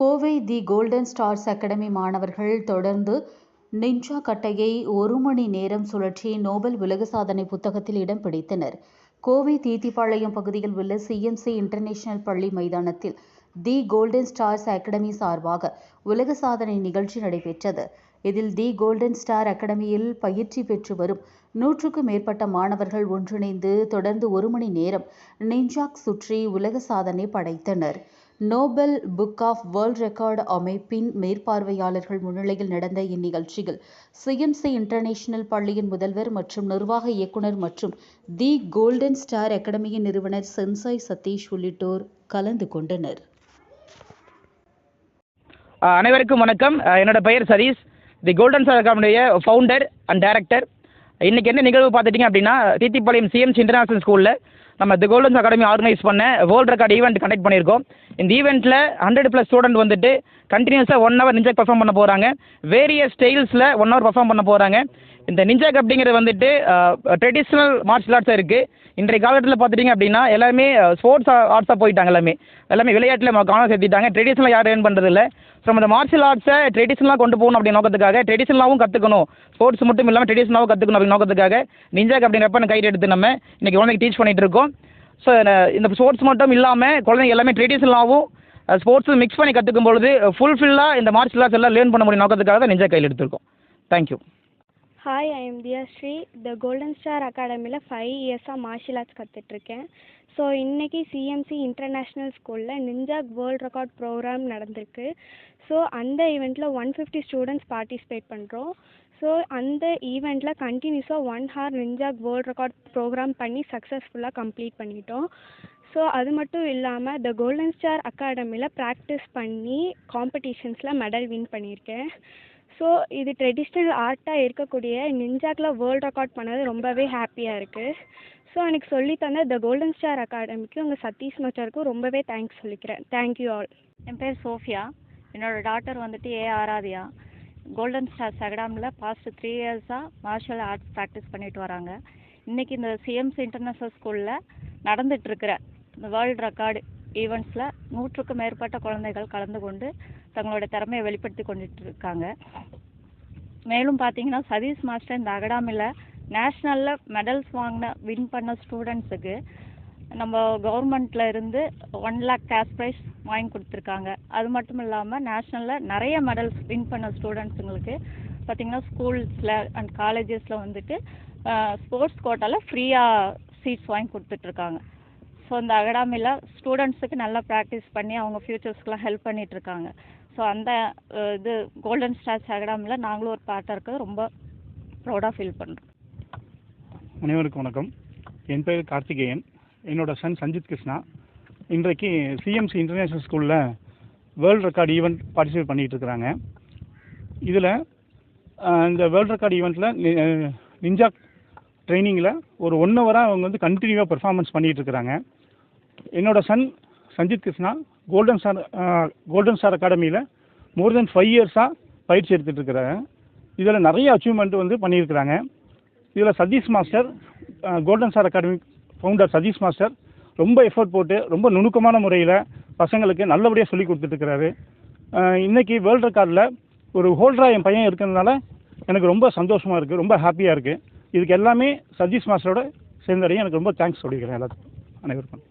Kovai the golden stars academy மாணவர்கள் தொடர்ந்து ninja கட்டையை ஒரு மணி நேரம் சுழற்றி நோபல் உலக சாதனை புத்தகத்தில் இடம் பிடித்தனர். கோவை தீத்திப்பாளையம் பகுதியில் உள்ள சிஎம்சி இன்டர்நேஷனல் பள்ளி மைதானத்தில் தி கோல்டன் ஸ்டார்ஸ் அகாடமி சார்பாக உலக சாதனை நிகழ்ச்சி நடைபெற்றது. இதில் தி கோல்டன் ஸ்டார் அகாடமியில் பயிற்சி பெற்று வரும் நூற்றுக்கும் மேற்பட்ட மாணவர்கள் ஒன்றிணைந்து தொடர்ந்து ஒரு மணி நேரம் நெஞ்சாக் சுற்றி உலக சாதனை படைத்தனர். Nobel book of world record அமைப்பின் மேற்பார்வையாளர்கள் முன்னிலையில் நடந்த இந்நிகழ்ச்சியில் சிஎம்சி இன்டர்நேஷனல் பள்ளியின் முதல்வர் மற்றும் நிர்வாக இயக்குனர் மற்றும் தி கோல்டன் ஸ்டார் அகாடமியின் நிறுவனர் சென்சாய் சதீஷ் உள்ளிட்டோர் கலந்து கொண்டனர். அனைவருக்கும் வணக்கம். என்னோட பெயர் சதீஷ். தி கோல்டன் ஸ்டார் அகாடமியுடைய ஃபவுண்டர் அண்ட் டைரக்டர் இன்றைக்கி என்ன நிகழ்வு பார்த்துட்டிங்க அப்படின்னா தீத்திப்பாளையம் சிஎம்சி இன்டர்நேஷனல் ஸ்கூலில் நம்ம தி கோல்டன் அகாடமி ஆர்கனைஸ் பண்ண வேர்ல்ட் ரெக்கார்ட் ஈவெண்ட் கண்டக்ட் பண்ணியிருக்கோம். இந்த ஈவெண்ட்டில் ஹண்ட்ரட் ப்ளஸ் ஸ்டூடெண்ட் வந்துட்டு கண்டினியூஸாக ஒன் ஹவர் நிஞ்சாக் பர்ஃபார்ம் பண்ண போகிறாங்க வேரியஸ் ஸ்டைல்ஸில் ஒன் ஹவர் பர்ஃபார்ம் பண்ண போகிறாங்க இந்த நிஞ்சாக் அப்படிங்கிறது வந்துட்டு ட்ரெடிஷ்னல் மார்ஷியல் ஆர்ட்ஸாக இருக்குது இன்றைய காலகட்டத்தில் பார்த்துட்டிங்க அப்படின்னா எல்லாமே ஸ்போர்ட்ஸ் ஆர்ட்ஸாக போயிட்டாங்க எல்லாமே. எல்லாமே விளையாட்டில் கவனம் சேர்த்திட்டாங்க ட்ரெடிஷ்னலாக யாரும் ஏர்ன் பண்ணுறதில்ல ஸோ நம்ம இந்த மார்ஷியல் ஆர்ட்ஸை ட்ரெடிஷ்னலாக கொண்டு போகணும் அப்படி நோக்கத்துக்காக ட்ரெடிஷ்னலாகவும் கற்றுக்கணும் ஸ்போர்ட்ஸ் மட்டும் இல்லாமல் ட்ரெடிஷ்னலாகவும் கற்றுக்கணும் அப்படின்னு நோக்கத்துக்காக நிஞ்சாக் அப்படிங்கிறப்ப நான் கைட்டு எடுத்து நம்ம இன்றைக்கி உடனே டீச் பண்ணிகிட்டு இருக்கோம். ஸோ இந்த ஸ்போர்ட்ஸ் மட்டும் இல்லாமல் குழந்தைங்க எல்லாமே ட்ரெடிஷ்னலாகவும் ஸ்போர்ட்ஸும் மிக்ஸ் பண்ணி கற்றுக்கும் பொழுது ஃபுல்ஃபில்லாக இந்த மார்ஷியல் ஆர்ட்ஸ் எல்லாம் லேர்ன் பண்ண முடியும் நோக்கத்துக்காக தான் நெஞ்சா கையில் எடுத்திருக்கோம். Thank you hi I am Thiyasri the golden star அகாடமியில் ஃபைவ் இயர்ஸாக மார்ஷியல் ஆர்ட்ஸ் கற்றுட்ருக்கேன் ஸோ இன்றைக்கி சிஎம்சி இன்டர்நேஷ்னல் ஸ்கூலில் நிஞ்சாக் வேர்ல்ட் ரெக்கார்ட் ப்ரோக்ராம் நடந்திருக்கு. ஸோ அந்த ஈவெண்ட்டில் ஒன் ஃபிஃப்டி ஸ்டூடெண்ட்ஸ் பார்ட்டிசிபேட் பண்ணுறோம் ஸோ அந்த ஈவெண்ட்டில் கண்டினியூஸாக one hour nunchaku world record programme பண்ணி சக்ஸஸ்ஃபுல்லாக கம்ப்ளீட் பண்ணிட்டோம். ஸோ அது மட்டும் இல்லாமல் த கோல்டன் ஸ்டார் அகாடமியில் ப்ராக்டிஸ் பண்ணி காம்படிஷன்ஸில் மெடல் வின் பண்ணியிருக்கேன். ஸோ இது ட்ரெடிஷ்னல் ஆர்ட்டாக இருக்கக்கூடிய நிஞ்சாக்கில் வேர்ல்ட் ரெக்கார்ட் பண்ணது ரொம்பவே ஹாப்பியாக இருக்குது ஸோ எனக்கு சொல்லி தந்த த கோல்டன் ஸ்டார் அகாடமிக்கு உங்கள் சதீஷ் மச்சாருக்கும் ரொம்பவே தேங்க்ஸ் சொல்லிக்கிறேன். தேங்க்யூ ஆல் என் பேர் சோஃபியா. என்னோட டாட்டர் வந்துட்டு ஏ ஆராதியா கோல்டன் ஸ்டார் சகடாமில் பாஸ்ட் த்ரீ இயர்ஸாக மார்ஷியல் ஆர்ட்ஸ் ப்ராக்டிஸ் பண்ணிட்டு வராங்க. இன்றைக்கி இந்த சிஎம்சி இன்டர்நேஷ்னல் ஸ்கூலில் நடந்துகிட்ருக்கிற இந்த வேர்ல்டு ரெக்கார்டு ஈவெண்ட்ஸில் நூற்றுக்கும் மேற்பட்ட குழந்தைகள் கலந்து கொண்டு தங்களோட திறமையை வெளிப்படுத்தி கொண்டுட்டு இருக்காங்க மேலும் பார்த்தீங்கன்னா சதீஷ் மாஸ்டர் இந்த அகாடமியில் நேஷ்னலில் மெடல்ஸ் வாங்கின வின் பண்ண ஸ்டூடெண்ட்ஸுக்கு நம்ம கவர்மெண்ட்டில் இருந்து ஒன் லேக் கேஷ் ப்ரைஸ் வாங்கி கொடுத்துருக்காங்க. அது மட்டும் இல்லாமல் நேஷ்னலில் நிறைய மெடல்ஸ் வின் பண்ண ஸ்டூடெண்ட்ஸுங்களுக்கு பார்த்திங்கன்னா ஸ்கூல்ஸில் அண்ட் காலேஜஸில் வந்துட்டு ஸ்போர்ட்ஸ் கோட்டாவில் ஃப்ரீயாக சீட்ஸ் வாங்கி கொடுத்துட்ருக்காங்க ஸோ இந்த அகடாமியில் ஸ்டூடெண்ட்ஸுக்கு நல்லா ப்ராக்டிஸ் பண்ணி அவங்க ஃப்யூச்சர்ஸ்க்குலாம் ஹெல்ப் பண்ணிகிட்ருக்காங்க ஸோ அந்த இது கோல்டன் ஸ்டார்ஸ் அகாடமியில் நாங்களும் ஒரு பார்ட்டாக இருக்கிறது ரொம்ப ப்ரௌடாக ஃபீல் பண்ணுறோம் அனைவருக்கும் வணக்கம். என் பேர் கார்த்திகேயன். என்னோட சன் சஞ்சித் கிருஷ்ணா. இன்றைக்கு சிஎம்சி இன்டர்நேஷ்னல் ஸ்கூலில் வேர்ல்ட் ரெக்கார்டு ஈவெண்ட் பார்ட்டிசிபேட் பண்ணிகிட்டு இருக்கிறாங்க இதில் இந்த வேர்ல்ட் ரெக்கார்டு ஈவெண்ட்டில் நிஞ்சா ட்ரைனிங்கில் ஒரு ஒன் ஹவராக அவங்க வந்து கண்டினியூவாக பெர்ஃபார்மன்ஸ் பண்ணிகிட்டு இருக்கிறாங்க என்னோட son Sanjith Krishna golden star golden star அகாடமியில் மோர் தென் ஃபைவ் இயர்ஸாக பயிற்சி எடுத்துகிட்டு இருக்கிறாங்க இதில் நிறைய அச்சீவ்மெண்ட் வந்து பண்ணியிருக்கிறாங்க. இதில் Sathish master golden star academy founder Sathish master ரொம்ப எஃபர்ட் போட்டு ரொம்ப நுணுக்கமான முறையில் பசங்களுக்கு நல்லபடியாக சொல்லி கொடுத்துட்ருக்கிறாரு இன்றைக்கி வேர்ல்டு ரெக்கார்டில் ஒரு ஹோல்டராக என் பையன் இருக்கிறதுனால எனக்கு ரொம்ப சந்தோஷமாக இருக்குது ரொம்ப ஹாப்பியாக இருக்குது இதுக்கு எல்லாமே சதீஷ் மாஸ்டரோட சேர்ந்தடையும் எனக்கு ரொம்ப தேங்க்ஸ் சொல்லிக்கிறேன் எல்லாத்துக்கும். அனைவருக்கும்.